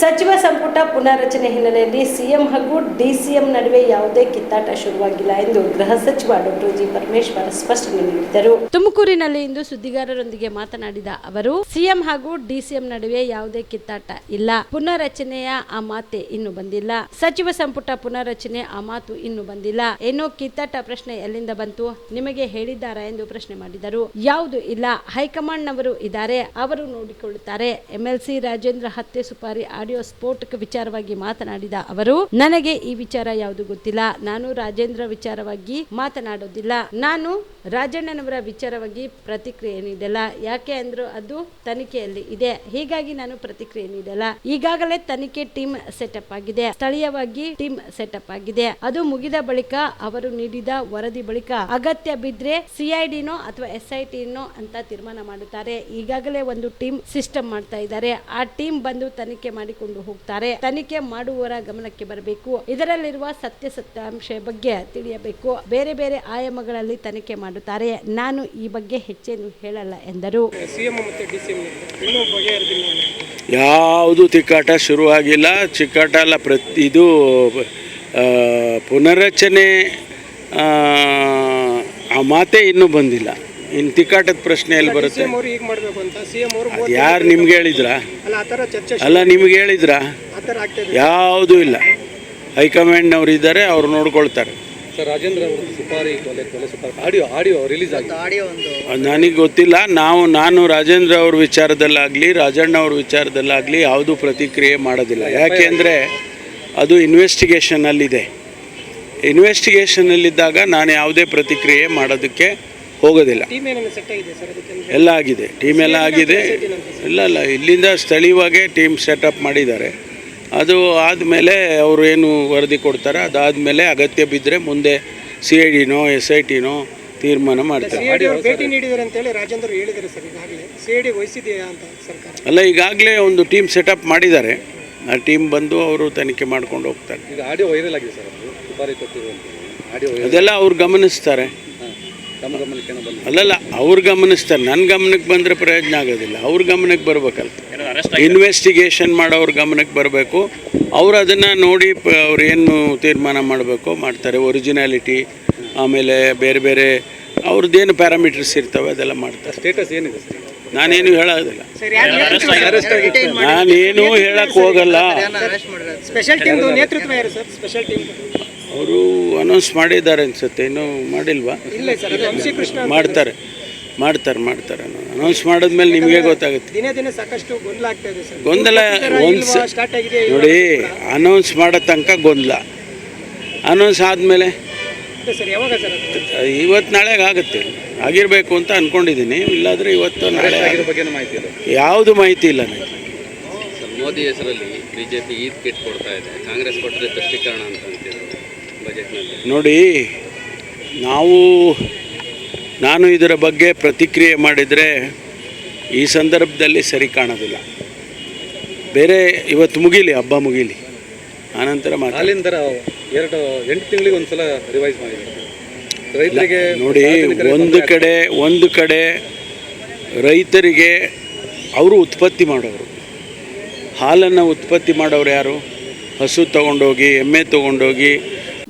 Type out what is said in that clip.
ಸಚಿವ ಸಂಪುಟ ಪುನಾರಚನೆ ಹಿನ್ನೆಲೆಯಲ್ಲಿ ಸಿಎಂ ಹಾಗೂ ಡಿಸಿಎಂ ನಡುವೆ ಯಾವುದೇ ಕಿತ್ತಾಟ ಶುರುವಾಗಿಲ್ಲ ಎಂದು ಗೃಹ ಸಚಿವ ಡಾಕ್ಟರ್ ಜಿ ಪರಮೇಶ್ವರ್ ಸ್ಪಷ್ಟನೆ ನೀಡಿದರು ತುಮಕೂರಿನಲ್ಲಿ ಇಂದು ಸುದ್ದಿಗಾರರೊಂದಿಗೆ ಮಾತನಾಡಿದ ಅವರು, ಸಿಎಂ ಹಾಗೂ ಡಿಸಿಎಂ ನಡುವೆ ಯಾವುದೇ ಕಿತ್ತಾಟ ಇಲ್ಲ. ಪುನರಚನೆಯ ಆ ಮಾತೆ ಇನ್ನು ಬಂದಿಲ್ಲ. ಸಚಿವ ಸಂಪುಟ ಪುನರಚನೆ ಆ ಮಾತು ಇನ್ನು ಬಂದಿಲ್ಲ. ಏನೋ ಕಿತ್ತಾಟ ಪ್ರಶ್ನೆ ಎಲ್ಲಿಂದ ಬಂತು ನಿಮಗೆ ಹೇಳಿದ್ದಾರಾ ಎಂದು ಪ್ರಶ್ನೆ ಮಾಡಿದರು. ಯಾವುದು ಇಲ್ಲ. ಹೈಕಮಾಂಡ್ ನವರು ಇದ್ದಾರೆ. ಅವರು ನೋಡಿಕೊಳ್ಳುತ್ತಾರೆ. ಎಂಎಲ್ಸಿ ರಾಜೇಂದ್ರ ಹತ್ಯೆ ಸುಪಾರಿ ಆಡಿಯೋ ಸ್ಫೋಟಕ ವಿಚಾರವಾಗಿ ಮಾತನಾಡಿದ ಅವರು, ನನಗೆ ಈ ವಿಚಾರ ಯಾವುದು ಗೊತ್ತಿಲ್ಲ. ನಾನು ರಾಜೇಂದ್ರ ವಿಚಾರವಾಗಿ ಮಾತನಾಡೋದಿಲ್ಲ. ನಾನು ರಾಜಣ್ಣನವರ ವಿಚಾರವಾಗಿ ಪ್ರತಿಕ್ರಿಯೆ ನೀಡಲ್ಲ. ಯಾಕೆ ಅಂದ್ರು ಅದು ತನಿಖೆಯಲ್ಲಿ ಇದೆ. ಹೀಗಾಗಿ ನಾನು ಪ್ರತಿಕ್ರಿಯೆ ನೀಡಲ್ಲ. ಈಗಾಗಲೇ ತನಿಖೆ ಟೀಮ್ ಸೆಟಪ್ ಆಗಿದೆ. ಸ್ಥಳೀಯವಾಗಿ ಟೀಮ್ ಸೆಟಪ್ ಆಗಿದೆ. ಅದು ಮುಗಿದ ಬಳಿಕ ಅವರು ನೀಡಿದ ವರದಿ ಬಳಿಕ ಅಗತ್ಯ ಬಿದ್ರೆ ಸಿಐಡಿನೋ ಅಥವಾ ಎಸ್ ಐ ಟಿನೋ ಅಂತ ತೀರ್ಮಾನ ಮಾಡುತ್ತಾರೆ. ಈಗಾಗಲೇ ಒಂದು ಟೀಮ್ ಸಿಸ್ಟಮ್ ಮಾಡ್ತಾ ಇದ್ದಾರೆ. ಆ ಟೀಮ್ ಬಂದು ತನಿಖೆ ಮಾಡಿಕೊಂಡು ಹೋಗ್ತಾರೆ. ತನಿಖೆ ಮಾಡುವವರ ಗಮನಕ್ಕೆ ಬರಬೇಕು. ಇದರಲ್ಲಿರುವ ಸತ್ಯ ಸತ್ಯಾಂಶ ಬಗ್ಗೆ ತಿಳಿಯಬೇಕು. ಬೇರೆ ಬೇರೆ ಆಯಾಮಗಳಲ್ಲಿ ತನಿಖೆ ಮಾಡುತ್ತಾರೆ. ನಾನು ಈ ಬಗ್ಗೆ ಹೆಚ್ಚೇನು ಹೇಳಲ್ಲ ಎಂದರು. ಯಾವುದು ತಿಕ್ಕಾಟ ಶುರುವಾಗಿಲ್ಲ ಚಿಕ್ಕಾಟ ಅಲ್ಲ ಪ್ರತಿ ಇದು ಪುನರಚನೆ ಆ ಮಾತೇ ಇನ್ನೂ ಬಂದಿಲ್ಲ. ಇನ್ನು ತಿಕ್ಕಾಟದ ಪ್ರಶ್ನೆ ಎಲ್ಲಿ ಬರುತ್ತೆ? ಸಿಎಂ ಅವರು ಈಗ ಮಾಡಬೇಕು ಅಂತ. ಸಿಎಂ ಅವರು ಅದು ಯಾರು ನಿಮ್ಗೆ ಹೇಳಿದ್ರಾ? ಅಲ್ಲ ಆ ಥರ ಚರ್ಚೆ ಅಲ್ಲ ನಿಮ್ಗೆ ಹೇಳಿದ್ರಾ? ಆ ಥರ ಆಗ್ತಾ ಇದೆ. ಯಾವುದೂ ಇಲ್ಲ. ಹೈಕಮಾಂಡ್ನವ್ರು ಇದ್ದಾರೆ ಅವ್ರು ನೋಡ್ಕೊಳ್ತಾರೆ. ಸರ್ ರಾಜೇಂದ್ರ ಅವರು ಸುಪಾರಿ ಕೊಲೆ ಕೊಲೆ ಸುಪಾರಿ ಆಡಿಯೋ ಆಡಿಯೋ ರಿಲೀಸ್ ಆಗಿದೆ. ಅದು ನನಗೆ ಗೊತ್ತಿಲ್ಲ. ನಾವು ನಾನು ರಾಜೇಂದ್ರ ಅವ್ರ ವಿಚಾರದಲ್ಲಾಗಲಿ ರಾಜಣ್ಣ ಅವ್ರ ವಿಚಾರದಲ್ಲಾಗಲಿ ಯಾವುದೂ ಪ್ರತಿಕ್ರಿಯೆ ಮಾಡೋದಿಲ್ಲ. ಯಾಕೆಂದರೆ ಅದು ಇನ್ವೆಸ್ಟಿಗೇಷನಲ್ಲಿದೆ ಇನ್ವೆಸ್ಟಿಗೇಷನಲ್ಲಿದ್ದಾಗ ನಾನು ಯಾವುದೇ ಪ್ರತಿಕ್ರಿಯೆ ಮಾಡೋದಕ್ಕೆ ಹೋಗೋದಿಲ್ಲ. ಟೀಮ್ ಏನೇನು ಸೆಟ್ ಆಗಿದೆ ಸರ್ ಎಲ್ಲ ಆಗಿದೆ. ಟೀಮ್ ಎಲ್ಲ ಆಗಿದೆ. ಇಲ್ಲ ಇಲ್ಲ. ಇಲ್ಲಿಂದ ಸ್ಥಳೀಯವಾಗೇ ಟೀಮ್ ಸೆಟಪ್ ಮಾಡಿದ್ದಾರೆ. ಅದು ಆದಮೇಲೆ ಅವರು ಏನು ವರದಿ ಕೊಡ್ತಾರೆ? ಅದಾದಮೇಲೆ ಅಗತ್ಯ ಬಿದ್ದರೆ ಮುಂದೆ ಸಿ ಐ ಡಿನೋ ಎಸ್ ಐ ಟಿನೋ ತೀರ್ಮಾನ ಮಾಡ್ತಾರೆ. ಅಲ್ಲ ಈಗಾಗಲೇ ಒಂದು ಟೀಮ್ ಸೆಟಪ್ ಮಾಡಿದ್ದಾರೆ. ಆ ಟೀಮ್ ಬಂದು ಅವರು ತನಿಖೆ ಮಾಡ್ಕೊಂಡು ಹೋಗ್ತಾರೆ. ಈಗ ಆಡಿಯೋ ವೈರಲ್ ಆಗಿದೆ ಸರ್ ಅದು. ಸುಪಾರಿ ಆಡಿಯೋ ವೈರಲ್ ಅದೆಲ್ಲ ಅವ್ರು ಗಮನಿಸ್ತಾರೆ ಹಾಂ ತಮ್ಮ ಗಮನಕ್ಕೆ ಏನೋ ಬಂದು ಅಲ್ಲಲ್ಲ ಅವ್ರ ಗಮನಿಸ್ತಾರೆ ನನ್ನ ಗಮನಕ್ಕೆ ಬಂದರೆ ಪ್ರಯೋಜನ ಆಗೋದಿಲ್ಲ ಅವ್ರ ಗಮನಕ್ಕೆ ಬರಬೇಕಲ್ಲ ಇನ್ವೆಸ್ಟಿಗೇಷನ್ ಮಾಡೋರ ಗಮನಕ್ಕೆ ಬರಬೇಕು ಅವ್ರು ಅದನ್ನು ನೋಡಿ ಪ- ಅವ್ರು ಏನು ತೀರ್ಮಾನ ಮಾಡಬೇಕು ಮಾಡ್ತಾರೆ ಒರಿಜಿನಾಲಿಟಿ ಆಮೇಲೆ ಬೇರೆ ಬೇರೆ ಅವ್ರದ್ದೇನು ಪ್ಯಾರಾಮೀಟರ್ಸ್ ಇರ್ತವೆ ಅದೆಲ್ಲ ಮಾಡ್ತಾರೆ ಸ್ಟೇಟಸ್ ಏನಿದೆ ಸರ್ ನಾನೇನು ಹೇಳೋದಿಲ್ಲ ನಾನೇನು ಹೇಳಕ್ಕೆ ಹೋಗಲ್ಲ ಅವರು ಅನೌನ್ಸ್ ಮಾಡಿದ್ದಾರೆ ಅನ್ಸುತ್ತೆ. ಇನ್ನೂ ಮಾಡಿಲ್ವಾ? ಇಲ್ಲ ಸರ್ ಅದು ಕೃಷ್ಣ ಮಾಡ್ತಾರೆ. ಮಾಡ್ತಾರೆ ಮಾಡ್ತಾರೆ. ಅನೌನ್ಸ್ ಮಾಡಿದ್ಮೇಲೆ ನಿಮಗೆ ಗೊತ್ತಾಗುತ್ತೆ. ದಿನೇ ದಿನೇ ಸಾಕಷ್ಟು ಗೊಂದಲ ಸರ್. ಗೊಂದಲ ಒಂದು ನೋಡಿ ಅನೌನ್ಸ್ ಮಾಡೋ ತನಕ ಗೊಂದಲ. ಅನೌನ್ಸ್ ಆದಮೇಲೆ ಸರ್ ಯಾವಾಗ ಸರ್ ಇವತ್ತು ನಾಳೆಗೆ ಆಗುತ್ತೆ. ಆಗಿರಬೇಕು ಅಂತ ಅಂದ್ಕೊಂಡಿದ್ದೀನಿ ಇಲ್ಲಾಂದರೆ ಇವತ್ತು ನಾಳೆ ಯಾವುದು ಮಾಹಿತಿ ಇಲ್ಲ ನನಗೆ. ಮೋದಿ ಹೆಸರಲ್ಲಿ ಬಿಜೆಪಿ ಈದ್ ಕಿಟ್ ಕೊಡ್ತಾ ಇದೆ. ಕಾಂಗ್ರೆಸ್ ಕೊಟ್ಟರೆ ತುಷ್ಟೀಕರಣ ಅಂತ ಅಂತಿದ್ರು ನೋಡಿ ನಾವು ನಾನು ಇದರ ಬಗ್ಗೆ ಪ್ರತಿಕ್ರಿಯೆ ಮಾಡಿದರೆ ಈ ಸಂದರ್ಭದಲ್ಲಿ ಸರಿ ಕಾಣೋದಿಲ್ಲ. ಬೇರೆ ಇವತ್ತು ಮುಗೀಲಿ ಹಬ್ಬ ಮುಗೀಲಿ. ಆನಂತರ ಥರ ಎರಡು ಎಂಟು ತಿಂಗಳಿಗೆ ಒಂದ್ಸಲ ರಿವೈಸ್ ಮಾಡಿದ್ದಾರೆ ರೈತರಿಗೆ ನೋಡಿ ಒಂದು ಕಡೆ ಒಂದು ಕಡೆ ರೈತರಿಗೆ ಅವರು ಉತ್ಪತ್ತಿ ಮಾಡೋರು. ಹಾಲನ್ನು ಉತ್ಪತ್ತಿ ಮಾಡೋರು ಯಾರು? ಹಸು ತಗೊಂಡೋಗಿ ಎಮ್ಮೆ ತಗೊಂಡೋಗಿ